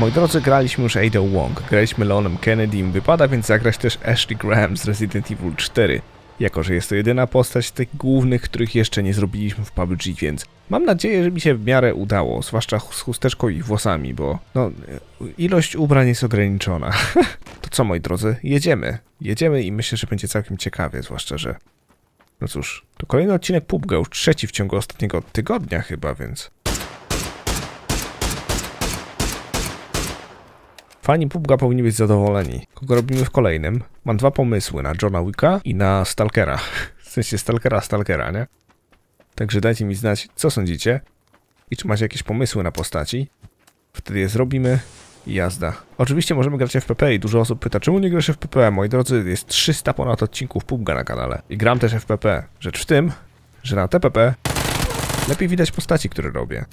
Moi drodzy, graliśmy już Ada Wong, graliśmy Leonem Kennedym, wypada więc zagrać też Ashley Graham z Resident Evil 4. Jako, że jest to jedyna postać z tych głównych, których jeszcze nie zrobiliśmy w PUBG, więc mam nadzieję, że mi się w miarę udało, zwłaszcza z chusteczką i włosami, bo no, ilość ubrań jest ograniczona. to co, moi drodzy, jedziemy. Jedziemy i myślę, że będzie całkiem ciekawie, zwłaszcza, że no cóż, to kolejny odcinek PUBG, już trzeci w ciągu ostatniego tygodnia chyba, więc... Fani PUBG'a powinni być zadowoleni. Kogo robimy w kolejnym? Mam dwa pomysły, na Johna Wicka i na Stalkera. W sensie Stalkera, Stalkera, nie? Także dajcie mi znać, co sądzicie i czy macie jakieś pomysły na postaci. Wtedy je zrobimy i jazda. Oczywiście możemy grać FPP i dużo osób pyta, czemu nie grasz FPP? Moi drodzy, jest 300 ponad odcinków PUBG'a na kanale. I gram też FPP. Rzecz w tym, że na TPP lepiej widać postaci, które robię.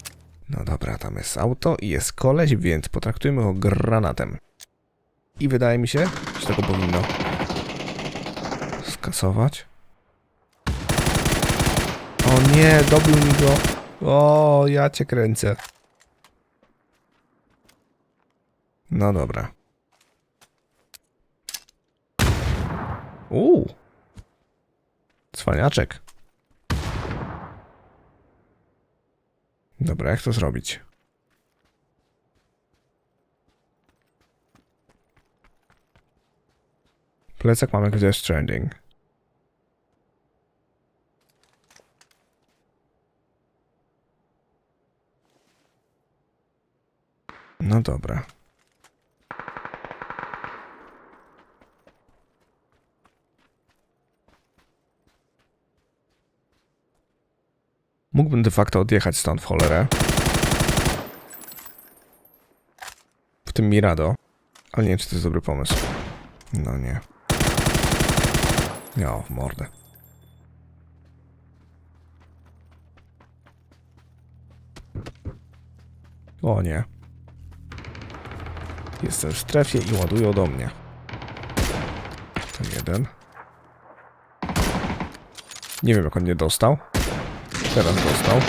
No dobra, tam jest auto i jest koleś, więc potraktujmy go granatem. I wydaje mi się, że tego powinno skasować. O nie, dobił mi go. O, ja cię kręcę. No dobra. Uuu. Cwaniaczek. Dobra, jak to zrobić? Plecak mamy gdzie jest trending. No dobra. Mógłbym de facto odjechać stąd w cholerę. W tym Mirado. Ale nie wiem, czy to jest dobry pomysł. No nie. Ja, w mordę. O nie. Jestem w strefie i ładują do mnie. To jeden. Nie wiem, jak on nie dostał. Teraz dostał.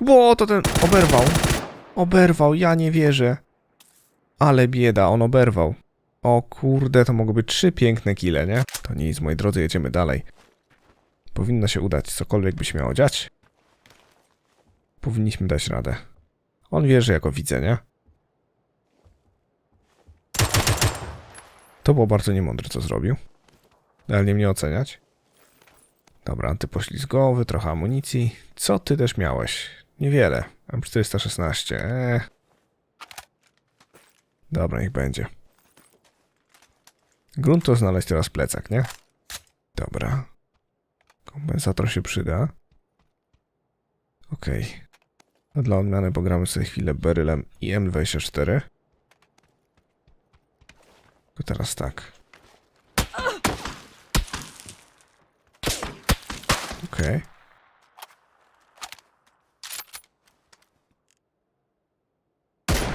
Bo to ten oberwał. Oberwał, ja nie wierzę. Ale bieda, on oberwał. O kurde, to mogły być trzy piękne kile, nie? To nic, moi drodzy, jedziemy dalej. Powinno się udać, cokolwiek by się miało dziać. Powinniśmy dać radę. On wie, że ja go widzę, nie? To było bardzo niemądre, co zrobił. Ale nie mnie oceniać. Dobra, antypoślizgowy, trochę amunicji. Co ty też miałeś? Niewiele. M416. Eee. Dobra, niech będzie. Grunt to znaleźć teraz plecak, nie? Dobra. Kompensator się przyda. Okej. Okay. A dla odmiany pogramy sobie chwilę Berylem i M24. To teraz tak. Okej. Okay.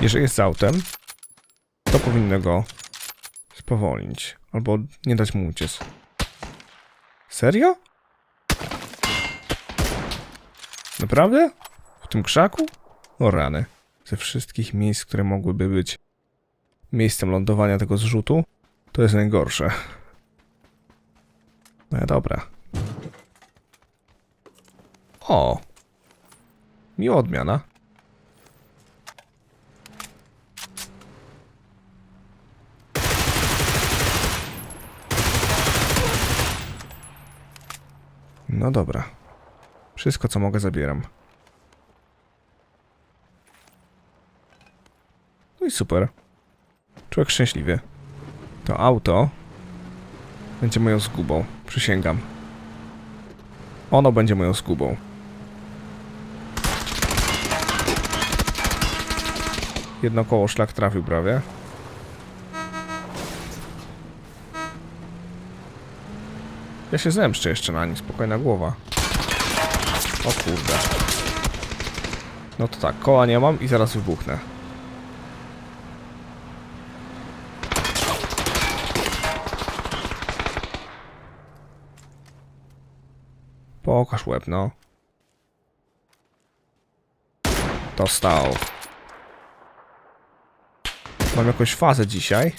Jeżeli jest autem, to powinno go spowolnić. Albo nie dać mu uciec. Serio? Naprawdę? W tym krzaku? O rany. Ze wszystkich miejsc, które mogłyby być miejscem lądowania tego zrzutu, to jest najgorsze. No dobra. O! Miła odmiana. No dobra. Wszystko, co mogę, zabieram. No i super. Człowiek szczęśliwy. To auto będzie moją zgubą. Przysięgam. Ono będzie moją zgubą. Jedno koło szlak trafił prawie. Ja się zemszczę jeszcze na nim, spokojna głowa. O kurde. No to tak, koła nie mam i zaraz wybuchnę. Pokaż łeb, no. Dostał. Mam jakąś fazę dzisiaj.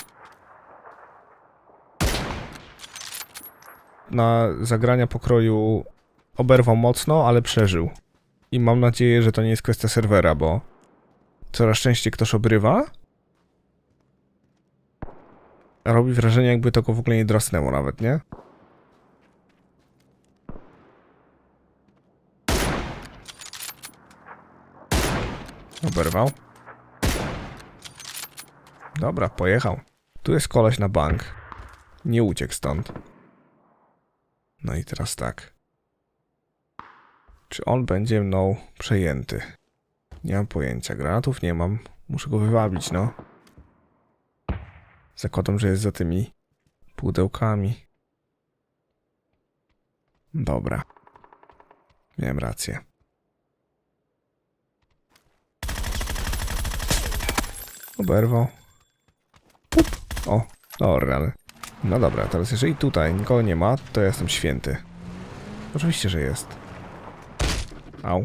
Na zagrania pokroju oberwał mocno, ale przeżył. I mam nadzieję, że to nie jest kwestia serwera, bo coraz częściej ktoś obrywa. Robi wrażenie, jakby to go w ogóle nie drasnęło nawet, nie? Oberwał. Dobra, pojechał. Tu jest koleś na bank. Nie uciekł stąd. No i teraz tak. Czy on będzie mną przejęty? Nie mam pojęcia. Granatów nie mam. Muszę go wywabić, no. Zakładam, że jest za tymi pudełkami. Dobra. Miałem rację. Oberwał. O, dobra, ale... No dobra, teraz jeżeli tutaj nikogo nie ma, to ja jestem święty. Oczywiście, że jest. Au.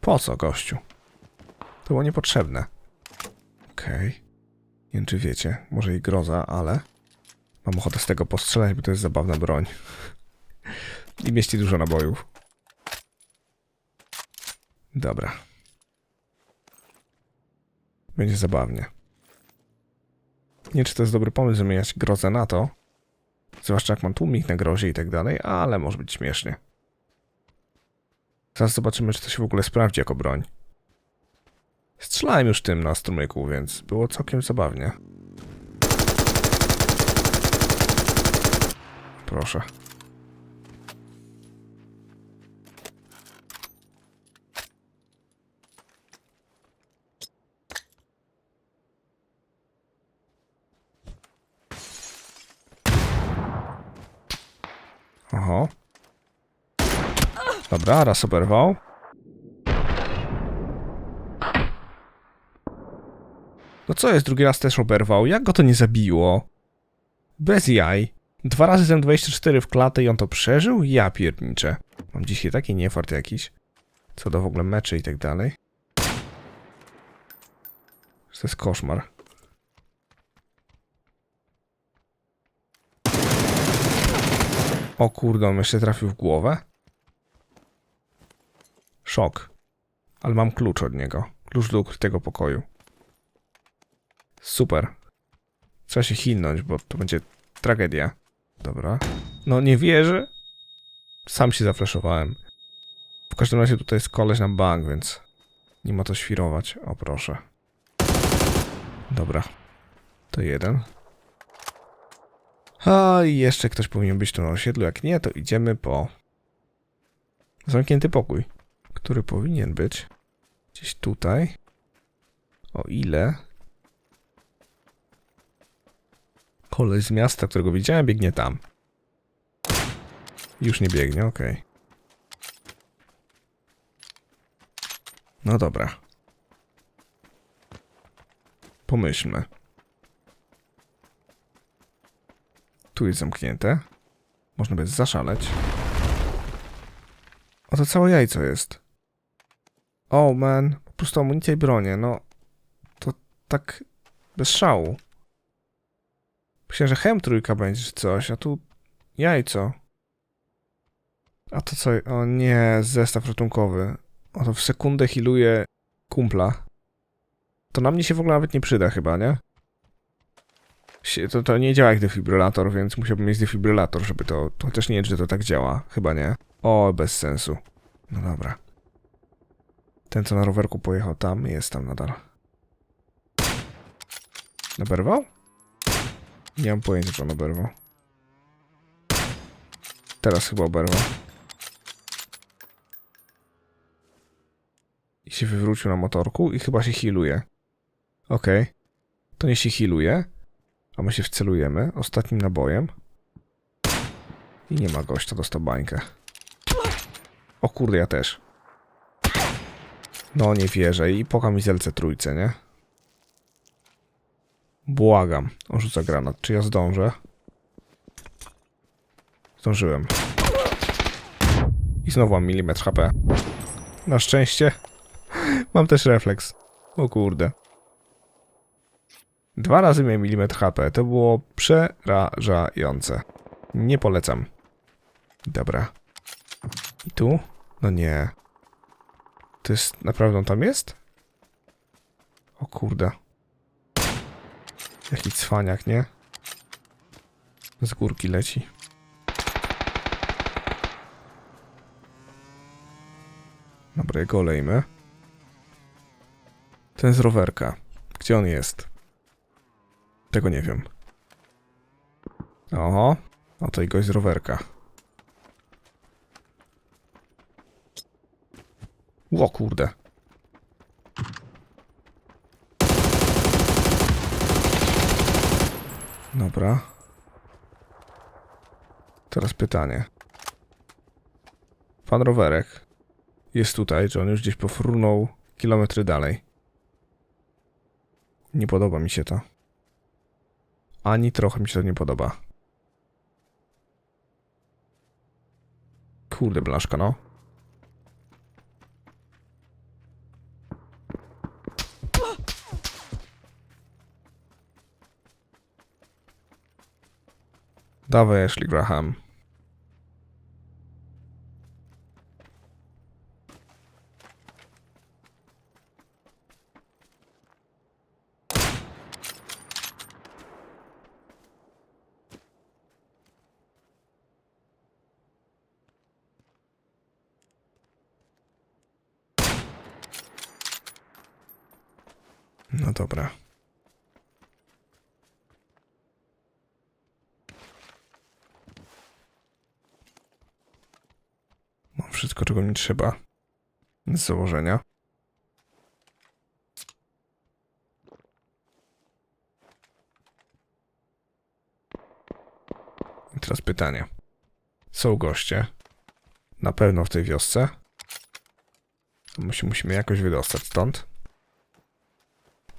Po co, gościu? To było niepotrzebne. Okej. Nie wiem, czy wiecie, może i groza, ale... Mam ochotę z tego postrzelać, bo to jest zabawna broń. I mieści dużo nabojów. Dobra. Będzie zabawnie. Nie czy to jest dobry pomysł zamieniać grozę na to. Zwłaszcza jak mam tłumik na grozie i tak dalej, ale może być śmiesznie. Zaraz zobaczymy, czy to się w ogóle sprawdzi jako broń. Strzelałem już tym na strumyku, więc było całkiem zabawnie. Proszę. Oho. Dobra, raz oberwał. No co jest, drugi raz też oberwał? Jak go to nie zabiło? Bez jaj. Dwa razy z M24 w klatę i on to przeżył? Ja pierniczę. Mam dzisiaj taki niefart jakiś. Co do w ogóle meczy i tak dalej. To jest koszmar. O kurde, on jeszcze trafił w głowę. Szok. Ale mam klucz od niego. Klucz do ukrytego pokoju. Super. Trzeba się chinąć, bo to będzie tragedia. Dobra. No nie wierzę. Sam się zafleszowałem. W każdym razie tutaj jest koleś na bank, więc nie ma to świrować. O proszę. Dobra. To jeden. A jeszcze ktoś powinien być tu na osiedlu. Jak nie, to idziemy po zamknięty pokój, który powinien być gdzieś tutaj. O ile koleś z miasta, którego widziałem, biegnie tam. Już nie biegnie, okej. No dobra. Pomyślmy. Tu jest zamknięte. Można by zaszaleć. O, to całe jajco jest. Oh man, po prostu amunicja i bronie, no. To tak bez szału. Myślałem, że hem trójka będzie coś, a tu jajco. A to co? O nie, zestaw ratunkowy. O, to w sekundę healuje kumpla. To na mnie się w ogóle nawet nie przyda chyba, nie? To, to nie działa jak defibrylator, więc musiałbym mieć defibrylator, żeby to... to chociaż nie wiem, czy to tak działa. Chyba nie. O, bez sensu. No dobra. Ten, co na rowerku pojechał tam, jest tam nadal. Naberwał? Nie mam pojęcia, czy on oberwał. Teraz chyba oberwał. I się wywrócił na motorku i chyba się healuje. Okej. To nie się healuje. A my się wcelujemy ostatnim nabojem. I nie ma gościa, dostał bańkę. O kurde, ja też. No nie wierzę. I po kamizelce trójce, nie? Błagam. On rzuca granat. Czy ja zdążę? Zdążyłem. I znowu mam milimetr HP. Na szczęście Mam też refleks. O kurde. Dwa razy miałem milimetr HP. To było przerażające. Nie polecam. Dobra. I tu? No nie. To jest... Naprawdę on tam jest? O kurde. Jaki cwaniak, nie? Z górki leci. Dobra, jego olejmy. Ten z rowerka. Gdzie on jest? Tego nie wiem. Oho. Oto i gość z rowerka. O kurde. Dobra. Teraz pytanie. Pan rowerek jest tutaj, czy on już gdzieś pofrunął kilometry dalej? Nie podoba mi się to. Ani trochę mi się to nie podoba. Kurde blaszka, no. Dawaj, Ashley Graham. No dobra. Mam wszystko, czego mi trzeba. Z założenia. I teraz pytanie. Są goście. Na pewno w tej wiosce. My się musimy jakoś wydostać stąd.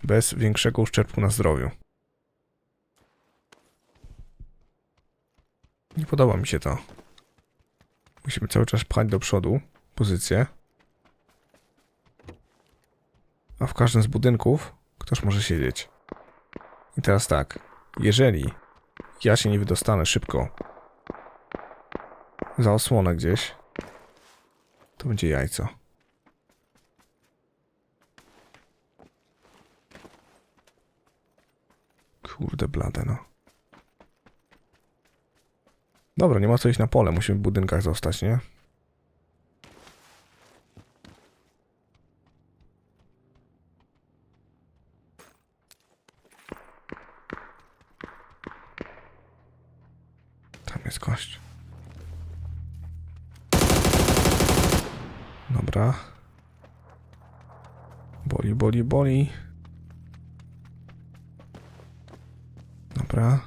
Bez większego uszczerbku na zdrowiu. Nie podoba mi się to. Musimy cały czas pchać do przodu pozycję. A w każdym z budynków ktoś może siedzieć. I teraz tak. Jeżeli ja się nie wydostanę szybko za osłonę gdzieś, to będzie jajco. Kurde blade, no. Dobra, nie ma co iść na pole, musimy w budynkach zostać, nie? Tam jest kość. Dobra. Boli, boli, boli. Dobra.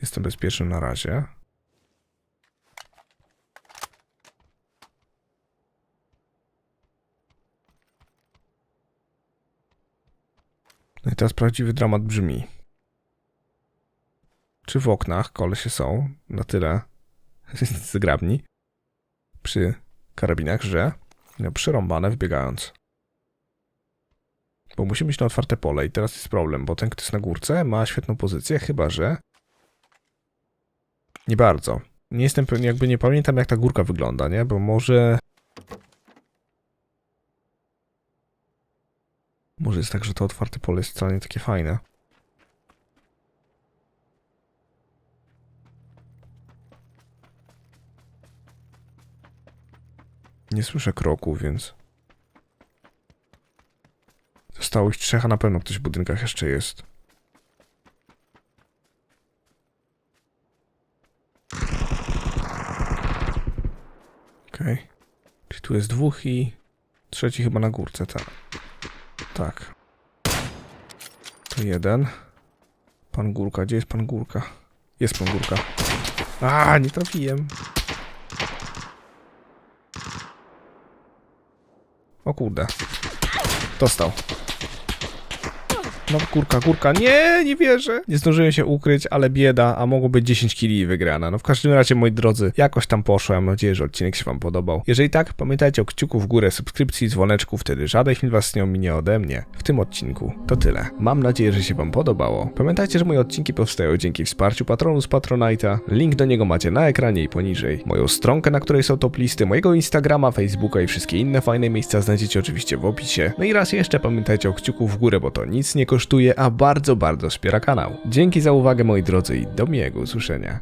Jestem bezpieczny na razie. No i teraz prawdziwy dramat brzmi. Czy w oknach kolesie są na tyle zgrabni przy karabinach, że no, przyrąbane wbiegając. Bo musimy iść na otwarte pole i teraz jest problem, bo ten, kto jest na górce, ma świetną pozycję, chyba że... Nie bardzo. Nie jestem pewien, jakby nie pamiętam, jak ta górka wygląda, nie? Bo może... Może jest tak, że to otwarte pole jest wcale nie takie fajne. Nie słyszę kroków, więc... Zostało ich trzech, a na pewno ktoś w budynkach jeszcze jest. Okej. Czyli tu jest dwóch i trzeci chyba na górce, tak. Tak. To jeden. Pan Górka, gdzie jest pan Górka? Jest pan Górka. A, nie trafiłem. O kurde. Dostał. No kurka, kurka, nie, nie wierzę. Nie zdążyłem się ukryć, ale bieda, a mogło być 10 kili wygrana. No w każdym razie, moi drodzy, jakoś tam poszło. Mam nadzieję, że odcinek się wam podobał. Jeżeli tak, pamiętajcie o kciuku w górę, subskrypcji, dzwoneczku, wtedy żaden film was nie ominie ode mnie. W tym odcinku to tyle. Mam nadzieję, że się wam podobało. Pamiętajcie, że moje odcinki powstają dzięki wsparciu patronu z Patronite'a. Link do niego macie na ekranie i poniżej. Moją stronkę, na której są top listy, mojego Instagrama, Facebooka i wszystkie inne fajne miejsca znajdziecie oczywiście w opisie. No i raz jeszcze pamiętajcie o kciuku w górę, bo to nic nie kosztuje, a bardzo, bardzo wspiera kanał. Dzięki za uwagę moi drodzy i do miłego usłyszenia.